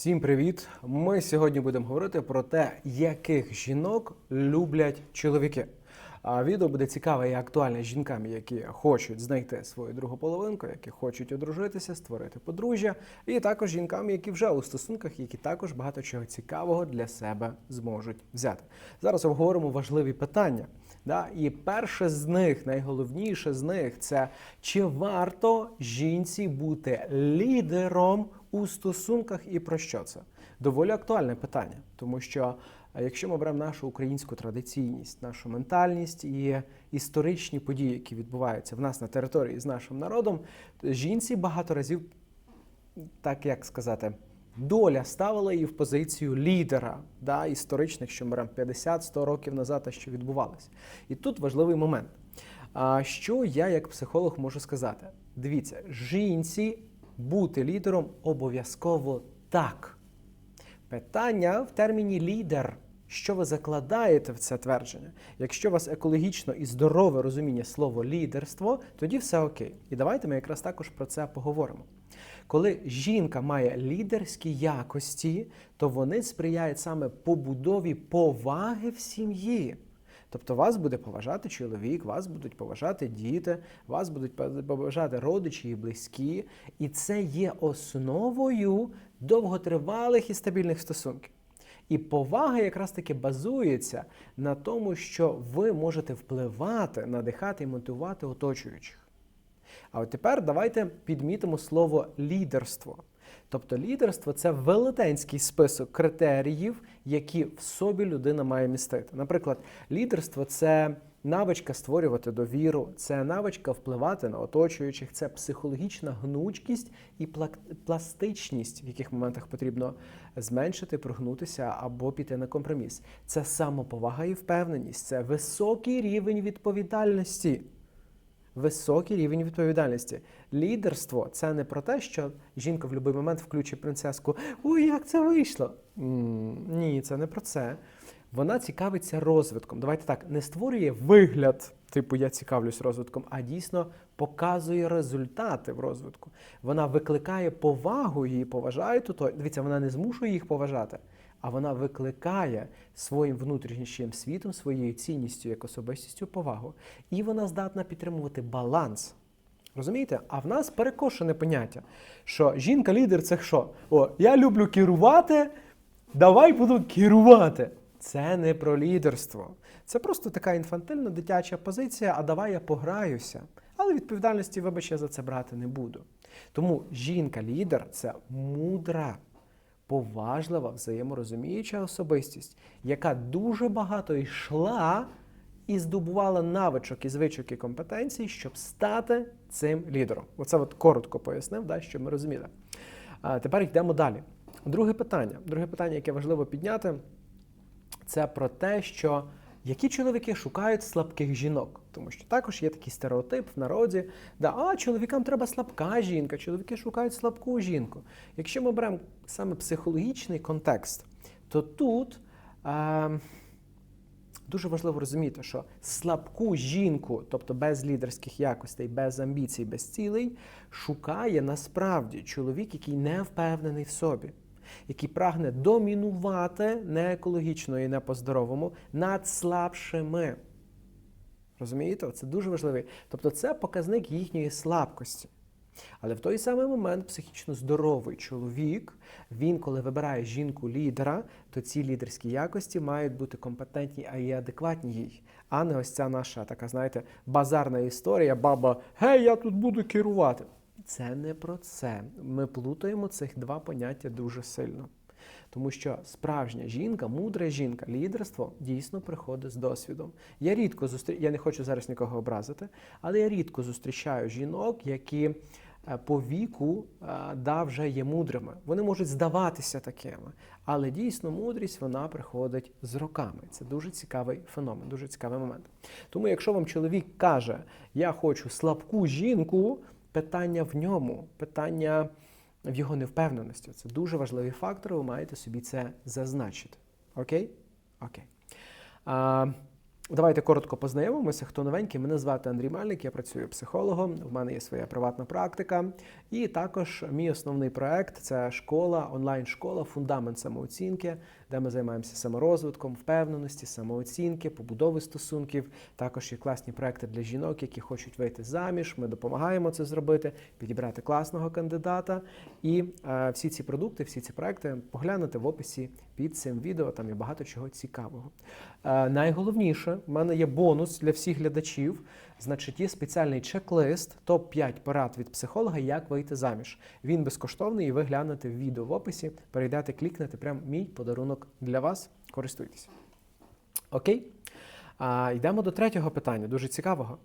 Всім привіт! Ми сьогодні будемо говорити про те, яких жінок люблять чоловіки. А відео буде цікаве і актуальне жінкам, які хочуть знайти свою другу половинку, які хочуть одружитися, створити подружжя, і також жінкам, які вже у стосунках, які також багато чого цікавого для себе зможуть взяти. Зараз обговоримо важливі питання. Да? І перше з них, найголовніше з них, це чи варто жінці бути лідером у стосунках і про що це? Доволі актуальне питання, тому що е, якщо ми беремо нашу українську традиційність, нашу ментальність і історичні події, які відбуваються в нас на території з нашим народом, жінці багато разів, так як сказати, доля ставила її в позицію лідера, да, історичних, що беремо 50-100 років назад, те, що відбувалося. І тут важливий момент. А що я як психолог можу сказати? Дивіться, жінці бути лідером обов'язково так. Питання в терміні лідер. Що ви закладаєте в це твердження? Якщо у вас екологічно і здорове розуміння слова лідерство, тоді все окей. І давайте ми якраз також про це поговоримо. Коли жінка має лідерські якості, то вони сприяють саме побудові поваги в сім'ї. Тобто вас буде поважати чоловік, вас будуть поважати діти, вас будуть поважати родичі і близькі. І це є основою довготривалих і стабільних стосунків. І повага якраз таки базується на тому, що ви можете впливати, надихати і мотивувати оточуючих. А от тепер давайте підмітимо слово лідерство. Тобто лідерство це велетенський список критеріїв, які в собі людина має містити. Наприклад, лідерство це навичка створювати довіру, це навичка впливати на оточуючих, це психологічна гнучкість і пла- пластичність, в яких моментах потрібно зменшити, прогнутися або піти на компроміс. Це самоповага і впевненість, це високий рівень відповідальності. Високий рівень відповідальності. Лідерство це не про те, що жінка в будь-який момент включить принцеску. Ой, як це вийшло? Ні, це не про це. Вона цікавиться розвитком. Давайте так, не створює вигляд, типу я цікавлюсь розвитком, а дійсно показує результати в розвитку. Вона викликає повагу, її поважають. То дивіться, вона не змушує їх поважати, а вона викликає своїм внутрішнім світом, своєю цінністю як особистістю повагу. І вона здатна підтримувати баланс. Розумієте? А в нас перекошене поняття, що жінка-лідер це що? О, я люблю керувати, давай буду керувати. Це не про лідерство. Це просто така інфантильна дитяча позиція, а давай я пограюся. Але відповідальності, вибач, я за це брати не буду. Тому жінка-лідер це мудра, поважлива, взаєморозуміюча особистість, яка дуже багато йшла і здобувала навичок і звичок і компетенцій, щоб стати цим лідером. Оце от коротко пояснив, да, щоб ми розуміли. А тепер йдемо далі. Друге питання. Друге питання, яке важливо підняти, це про те, що які чоловіки шукають слабких жінок, тому що також є такий стереотип в народі, да, а чоловікам треба слабка жінка, чоловіки шукають слабку жінку. Якщо ми беремо саме психологічний контекст, то тут е, дуже важливо розуміти, що слабку жінку, тобто без лідерських якостей, без амбіцій, без цілей, шукає насправді чоловік, який не впевнений в собі який прагне домінувати не екологічно і не по-здоровому над слабшими. Розумієте? Це дуже важливий. Тобто це показник їхньої слабкості. Але в той самий момент психічно здоровий чоловік, він, коли вибирає жінку-лідера, то ці лідерські якості мають бути компетентні, а і адекватні їй. А не ось ця наша така, знаєте, базарна історія, баба, гей, я тут буду керувати. Це не про це. Ми плутаємо цих два поняття дуже сильно. Тому що справжня жінка, мудра жінка, лідерство дійсно приходить з досвідом. Я рідко зустрі... я не хочу зараз нікого образити, але я рідко зустрічаю жінок, які е, по віку е, да, вже є мудрими. Вони можуть здаватися такими, але дійсно мудрість вона приходить з роками. Це дуже цікавий феномен, дуже цікавий момент. Тому, якщо вам чоловік каже, я хочу слабку жінку, питання в ньому, питання в його невпевненості. Це дуже важливий фактор, ви маєте собі це зазначити. Окей? Окей. А, Давайте коротко познайомимося. Хто новенький, мене звати Андрій Мельник, я працюю психологом. В мене є своя приватна практика. І також мій основний проект це школа, онлайн-школа, фундамент самооцінки, де ми займаємося саморозвитком, впевненості, самооцінки, побудови стосунків. Також є класні проекти для жінок, які хочуть вийти заміж. Ми допомагаємо це зробити, підібрати класного кандидата. І е, всі ці продукти, всі ці проекти поглянути в описі під цим відео. Там є багато чого цікавого. Е, найголовніше, в мене є бонус для всіх глядачів. Значить, є спеціальний чек-лист, топ-5 порад від психолога, як вийти заміж. Він безкоштовний, і ви глянете в відео в описі, перейдете, клікнете. Прям мій подарунок для вас. Користуйтесь. Окей? А, йдемо до третього питання, дуже цікавого.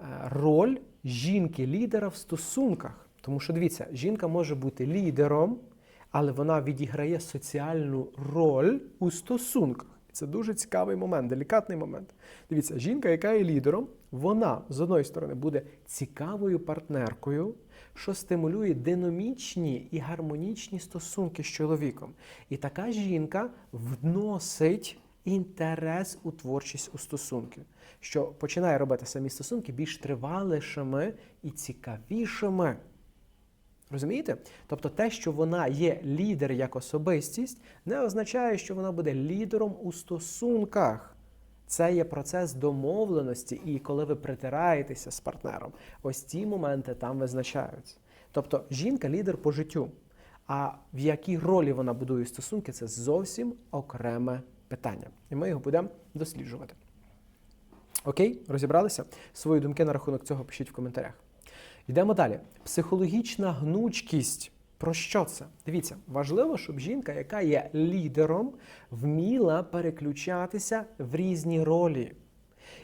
Е, Роль жінки-лідера в стосунках. Тому що дивіться, жінка може бути лідером, але вона відіграє соціальну роль у стосунках. Це дуже цікавий момент, делікатний момент. Дивіться, жінка, яка є лідером, вона з одної сторони буде цікавою партнеркою, що стимулює динамічні і гармонічні стосунки з чоловіком. І така жінка вносить інтерес у творчість у стосунки, що починає робити самі стосунки більш тривалішими і цікавішими. Розумієте? Тобто те, що вона є лідер як особистість, не означає, що вона буде лідером у стосунках. Це є процес домовленості, і коли ви притираєтеся з партнером, ось ці моменти там визначаються. Тобто жінка лідер по життю. А в якій ролі вона будує стосунки, це зовсім окреме питання. І ми його будемо досліджувати. Окей, розібралися? Свої думки на рахунок цього пишіть в коментарях. Йдемо далі. Психологічна гнучкість. Про що це? Дивіться, важливо, щоб жінка, яка є лідером, вміла переключатися в різні ролі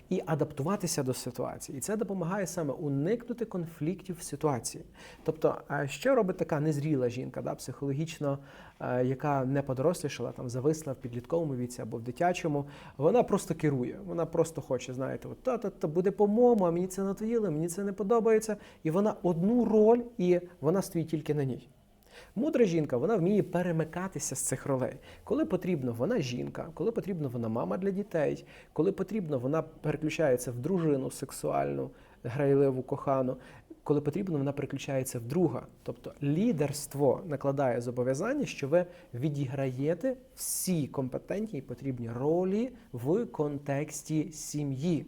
і адаптуватися до ситуації. І це допомагає саме уникнути конфліктів в ситуації. Тобто, що робить така незріла жінка, да, психологічно, е, яка не подорослішала, там зависла в підлітковому віці або в дитячому, вона просто керує. Вона просто хоче, знаєте, от та-та-та буде по-моєму, а мені це надоїло, мені це не подобається. І вона одну роль, і вона стоїть тільки на ній. Мудра жінка, вона вміє перемикатися з цих ролей. Коли потрібно, вона жінка, коли потрібно, вона мама для дітей, коли потрібно, вона переключається в дружину сексуальну, грайливу, кохану. Коли потрібно, вона переключається в друга. Тобто лідерство накладає зобов'язання, що ви відіграєте всі компетентні і потрібні ролі в контексті сім'ї.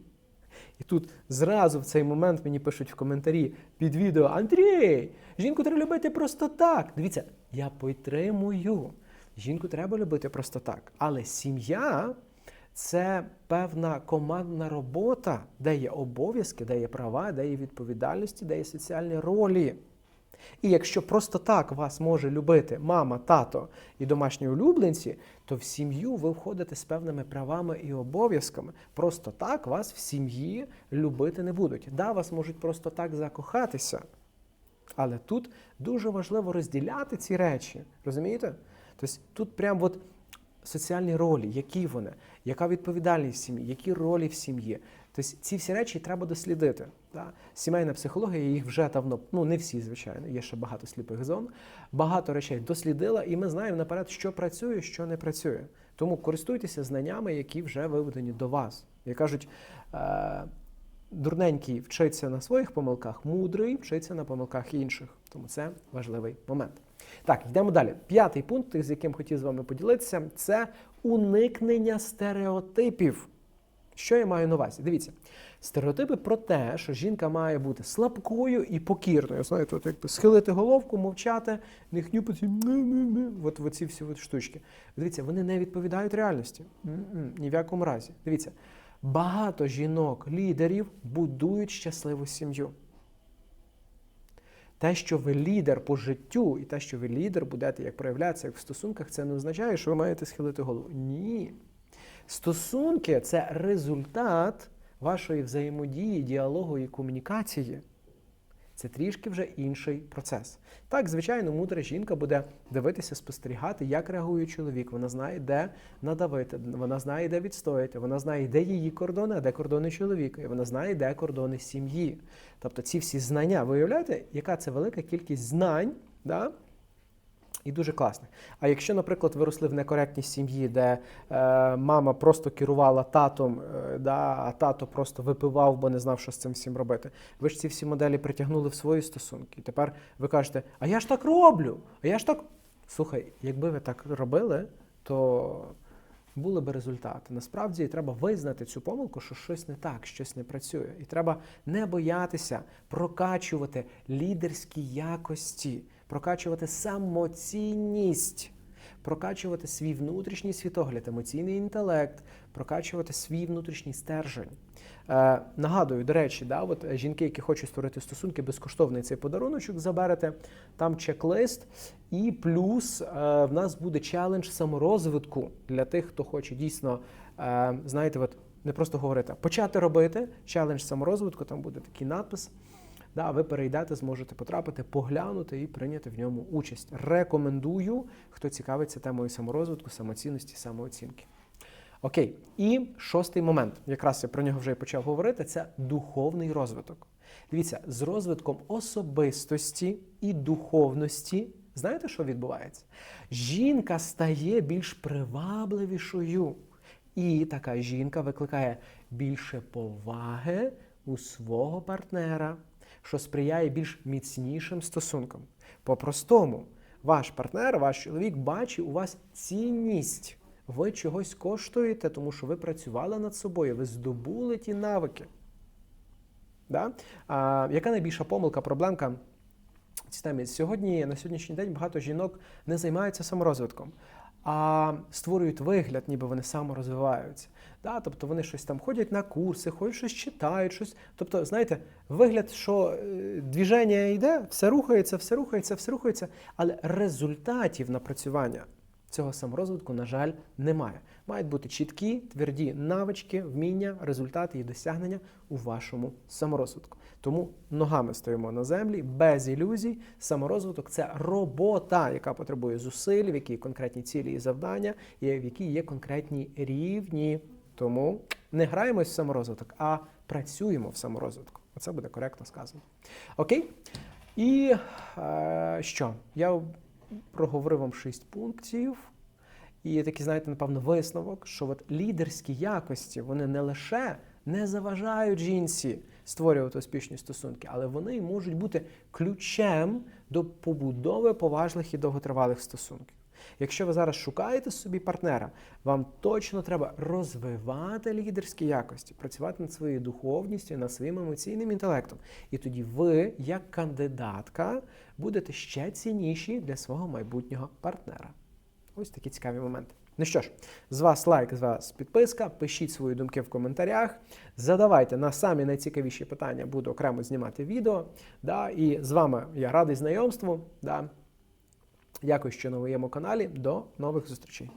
І тут зразу в цей момент мені пишуть в коментарі під відео Андрій, жінку треба любити просто так. Дивіться, я підтримую. Жінку треба любити просто так. Але сім'я це певна командна робота, де є обов'язки, де є права, де є відповідальності, де є соціальні ролі. І якщо просто так вас може любити мама, тато і домашні улюбленці, то в сім'ю ви входите з певними правами і обов'язками. Просто так вас в сім'ї любити не будуть. Да, вас можуть просто так закохатися. Але тут дуже важливо розділяти ці речі. Розумієте? Тобто тут прям от соціальні ролі, які вони, яка відповідальність в сім'ї, які ролі в сім'ї. Тобто ці всі речі треба дослідити. Да? Сімейна психологія їх вже давно, ну не всі, звичайно, є ще багато сліпих зон. Багато речей дослідила, і ми знаємо наперед, що працює, що не працює. Тому користуйтеся знаннями, які вже виведені до вас. Як кажуть, е- дурненький вчиться на своїх помилках, мудрий вчиться на помилках інших. Тому це важливий момент. Так, йдемо далі. П'ятий пункт, з яким хотів з вами поділитися, це уникнення стереотипів. Що я маю на увазі? Дивіться, стереотипи про те, що жінка має бути слабкою і покірною. Знаєте, от якби схилити головку, мовчати, не хнюпати, от, от ці всі от штучки. Дивіться, вони не відповідають реальності. Ні в якому разі. Дивіться, багато жінок-лідерів будують щасливу сім'ю. Те, що ви лідер по життю, і те, що ви лідер будете як проявлятися як в стосунках, це не означає, що ви маєте схилити голову. Ні. Стосунки це результат вашої взаємодії, діалогу і комунікації. Це трішки вже інший процес. Так, звичайно, мудра жінка буде дивитися, спостерігати, як реагує чоловік. Вона знає, де надавити, вона знає, де відстояти, вона знає, де її кордони, а де кордони чоловіка, і вона знає, де кордони сім'ї. Тобто ці всі знання, ви уявляєте, яка це велика кількість знань, да? І дуже класних. А якщо, наприклад, ви росли в некоректній сім'ї, де е, мама просто керувала татом, е, да, а тато просто випивав, бо не знав, що з цим всім робити. Ви ж ці всі моделі притягнули в свої стосунки. І тепер ви кажете, а я ж так роблю, а я ж так. Слухай, якби ви так робили, то були би результати. Насправді треба визнати цю помилку, що щось не так, щось не працює. І треба не боятися прокачувати лідерські якості, прокачувати самоцінність, прокачувати свій внутрішній світогляд, емоційний інтелект, прокачувати свій внутрішній стержень. Е, нагадую, до речі, да, от е, жінки, які хочуть створити стосунки, безкоштовний цей подаруночок заберете, там чек-лист, і плюс е, в нас буде челендж саморозвитку для тих, хто хоче дійсно, е, знаєте, от не просто говорити, а почати робити челендж саморозвитку, там буде такий надпис. Да, ви перейдете, зможете потрапити, поглянути і прийняти в ньому участь. Рекомендую, хто цікавиться темою саморозвитку, самоцінності, самооцінки. Окей, і шостий момент, якраз я про нього вже почав говорити, це духовний розвиток. Дивіться, з розвитком особистості і духовності, знаєте, що відбувається? Жінка стає більш привабливішою. І така жінка викликає більше поваги у свого партнера, що сприяє більш міцнішим стосункам. По-простому, ваш партнер, ваш чоловік бачить у вас цінність. Ви чогось коштуєте, тому що ви працювали над собою, ви здобули ті навики. Да? А, яка найбільша помилка, проблемка? Сьогодні, на сьогоднішній день багато жінок не займаються саморозвитком, а створюють вигляд, ніби вони саморозвиваються. Да? Тобто вони щось там ходять на курси, ходять щось читають, щось. Тобто, знаєте, вигляд, що двіження движення йде, все рухається, все рухається, все рухається, але результатів напрацювання цього саморозвитку, на жаль, немає. Мають бути чіткі, тверді навички, вміння, результати і досягнення у вашому саморозвитку. Тому ногами стоїмо на землі, без ілюзій. Саморозвиток це робота, яка потребує зусиль, в якій конкретні цілі і завдання, і в якій є конкретні рівні. Тому не граємось в саморозвиток, а працюємо в саморозвитку. Оце буде коректно сказано. Окей? І е, що? Я проговорив вам шість пунктів. І такий, знаєте, напевно, висновок, що от лідерські якості вони не лише не заважають жінці створювати успішні стосунки, але вони можуть бути ключем до побудови поважних і довготривалих стосунків. Якщо ви зараз шукаєте собі партнера, вам точно треба розвивати лідерські якості, працювати над своєю духовністю, над своїм емоційним інтелектом. І тоді ви, як кандидатка, будете ще цінніші для свого майбутнього партнера. Ось такі цікаві моменти. Ну що ж, з вас лайк, з вас підписка. Пишіть свої думки в коментарях. Задавайте на самі найцікавіші питання, буду окремо знімати відео. Да, І з вами я радий знайомству. Да. Дякую, що на моєму каналі. До нових зустрічей.